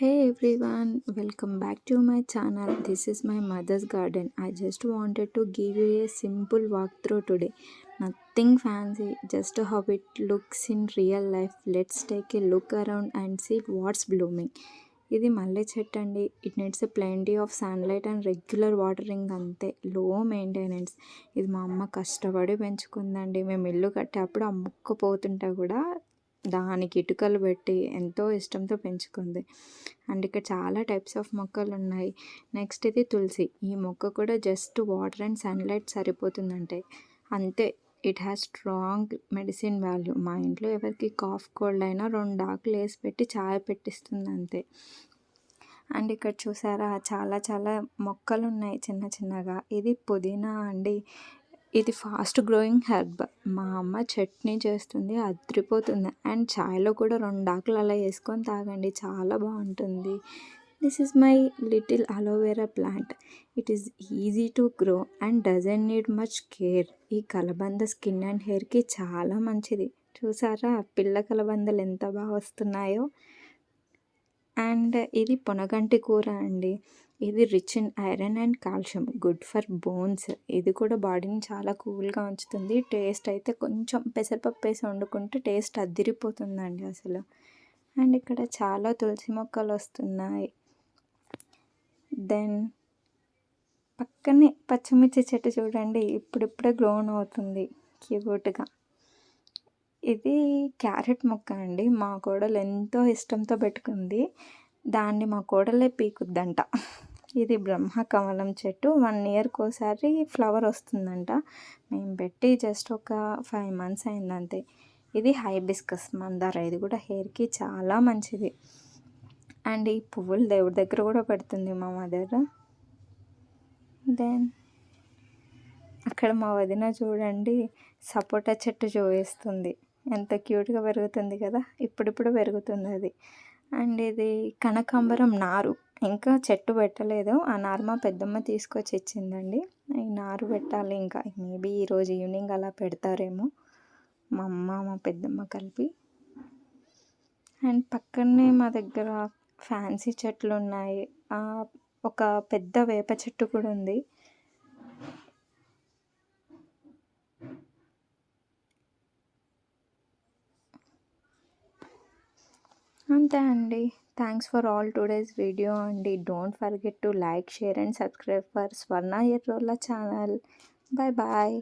Hey everyone, welcome back to my channel. This is my mother's garden. I just wanted to give you a simple walkthrough today. Nothing fancy, just how it looks in real life. Let's take a look around and see what's blooming. ఇది మల్లె చెట్టు అండి it needs a plenty of sunlight and regular watering అంతే low maintenance ఇది మా అమ్మ కష్టపడి పెంచుకుందండి మేము ఇల్లు కట్టేటప్పుడు ఆ మొక్క పోతుంటే కూడా దానికి ఇటుకలు పెట్టి ఎంతో ఇష్టంతో పెంచుకుంది. అండ్ ఇక్కడ చాలా టైప్స్ ఆఫ్ మొక్కలు ఉన్నాయి నెక్స్ట్ ఇది తులసి. ఈ మొక్క కూడా జస్ట్ వాటర్ అండ్ సన్లైట్ సరిపోతుందంటే. అంతే. It has strong medicine value మా ఇంట్లో ఎవరికి కాఫ్ కోల్డ్ అయినా రెండు ఆకులు వేసి పెట్టి చాయ్ పెట్టిస్తుంది అంతే అండ్ ఇక్కడ చూసారా? చాలా చాలా మొక్కలు ఉన్నాయి చిన్న చిన్నగా. ఇది పుదీనా అండి. ఇది ఫాస్ట్ గ్రోయింగ్ హెర్బ్. మా అమ్మ చట్నీ చేస్తుంది అదిరిపోతుంది. అండ్ చాయ్లో కూడా రెండు ఆకులు అలా వేసుకొని తాగండి చాలా బాగుంటుంది. This is my little aloe vera plant it is easy to grow and doesn't need much care ఈ కలబంద స్కిన్ అండ్ హెయిర్కి చాలా మంచిది. చూసారా? పిల్ల కలబందలు ఎంత బాగా వస్తున్నాయో. అండ్ ఇది పొనగంటి కూర అండి. ఇది rich in iron and calcium good for bones. ఇది కూడా బాడీని చాలా కూల్గా ఉంచుతుంది. టేస్ట్ అయితే కొంచెం పెసరపప్పు వేసి వండుకుంటే టేస్ట్ అద్దిరిపోతుందండి అసలు. అండ్ ఇక్కడ చాలా తులసి మొక్కలు వస్తున్నాయి. దెన్ పక్కనే పచ్చిమిర్చి చెట్టు చూడండి. ఇప్పుడిప్పుడే గ్రోన్ అవుతుంది క్యూట్గా. ఇది క్యారెట్ మొక్క అండి. మా కోడలు ఎంతో ఇష్టంతో పెట్టుకుంది. దాన్ని మా కోడలే పీకుద్దంట. ఇది బ్రహ్మ కమలం చెట్టు. వన్ ఇయర్కి ఒకసారి ఫ్లవర్ వస్తుందంట. మేము పెట్టి జస్ట్ ఒక ఫైవ్ మంత్స్ అయిందంతే. ఇది హైబిస్కస్ మందార. ఇది కూడా హెయిర్కి చాలా మంచిది. అండ్ ఈ పువ్వులు దేవుడి దగ్గర కూడా పెడుతుంది మా మదర్. దెన్ అక్కడ మా వదిన చూడండి సపోటా చెట్టు చూపిస్తుంది. ఎంత క్యూట్గా పెరుగుతుంది కదా! ఇప్పుడిప్పుడు పెరుగుతుంది అది. అండ్ ఇది కనకాంబరం నారు. ఇంకా చెట్టు పెట్టలేదు. ఆ నారు మా పెద్దమ్మ తీసుకొచ్చి ఇచ్చిందండి. ఈ నారు పెట్టాలి ఇంకా. మేబీ ఈరోజు ఈవినింగ్ అలా పెడతారేమో. మా అమ్మ మా పెద్దమ్మ కలిపి. అండ్ పక్కనే మా దగ్గర ఫ్యాన్సీ చెట్లు ఉన్నాయి. ఒక పెద్ద వేప చెట్టు కూడా ఉంది. అంతే అండి. Thanks for all today's video అండి. Don't forget to like share and subscribe for Swarna Errolla channel. Bye bye.